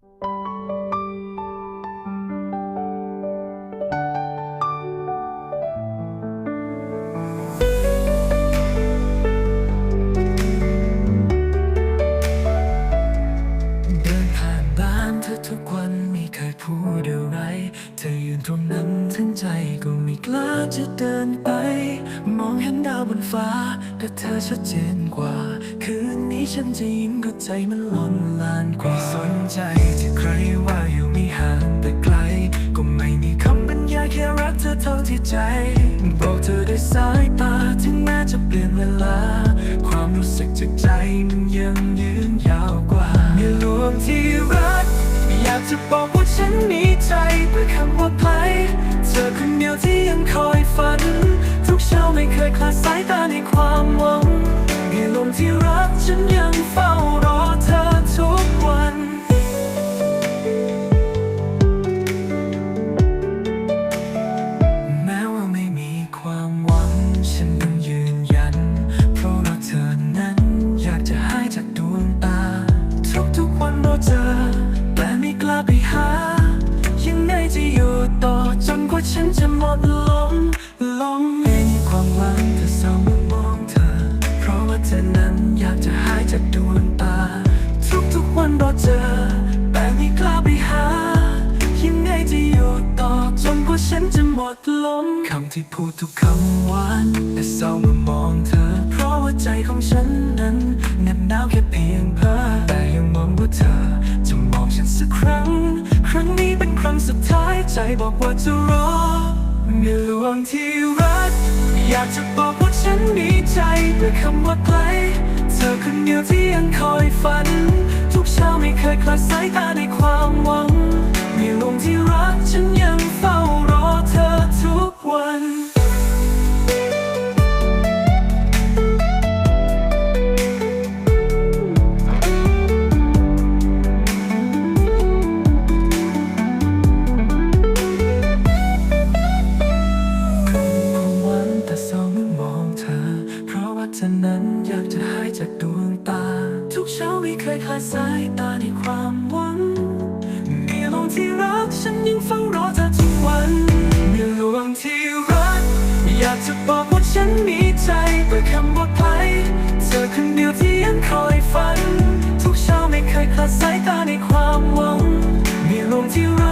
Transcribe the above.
เดินผ่าบ้านเธอทุกวันไม่เคยพูดอะไรเธอยืนตรงนั้นทั้งใจก็ไม่กล้าจะเดินไป มองเห็นดาวบนฟ้า แต่เธอชัดเจนกว่าคืนนี้ ฉันจะยิ้มก็ใจมันล้นลานกว่าสนใจที่ใครว่าอยู่ไม่ห่างแต่ไกล ก็ไม่มีคำบรรยายแค่รักเธอเท่าที่ใจ บอกเธอด้วยสายตาถึงแม้จะเปลี่ยนเวลา ความรู้สึกจากใจมันยังยืนยาวกว่าเมื่อลวงที่รัก อยากจะบอกว่าฉันมีใจเพื่อคำว่าใครเธอคนเดียวที่ยังคอยฝัน ทุกเช้าไม่เคยคลาดสายตาในความหวัง ลมที่รักฉันยังเฝ้ารอเธอทุกวัน แม้ว่าไม่มีความหวัง ฉันยังยืนยัน เพราะรักเธอนั้นอยากจะหายจากดวงตา ทุกๆวันเราเจอ แต่ไม่กล้าไปหา ยังไงจะอยู่ต่อจนกว่าฉันจะหมดลมลมไม่มีความ ลมคำที่พูดทุกคำหวานแต่เศร้าเมื่อมองเธอ เพราะว่าใจของฉันนั้นเหน็บหนาวแค่เพียงเพ้อแต่ยังมองว่าเธอ จะมองฉันสักครั้ง ครั้งนี้เป็นครั้งสุดท้ายใจบอกว่าจะรอเมื่อลวงที่รัก อยากจะบอกว่าฉันมีใจด้วยคำว่าไกล เธอคนเดียวที่ยังคอยฝัน ทุกเช้าไม่เคยคลาดสายตา เพราะว่าเธอนั้นอยากจะหายจากดวงตา ทุกเช้าไม่เคยคลาดสายตาในความหวังมีลมที่รักฉันยังเฝ้ารอเธอทุกวันมีลวงที่รัก อยากจะบอกว่าฉันมีใจด้วยคำว่าใครเธอคนเดียวที่ยังคอยฝัน ทุกเช้าไม่เคยคลาดสายตาในความหวังมีลมที่รัก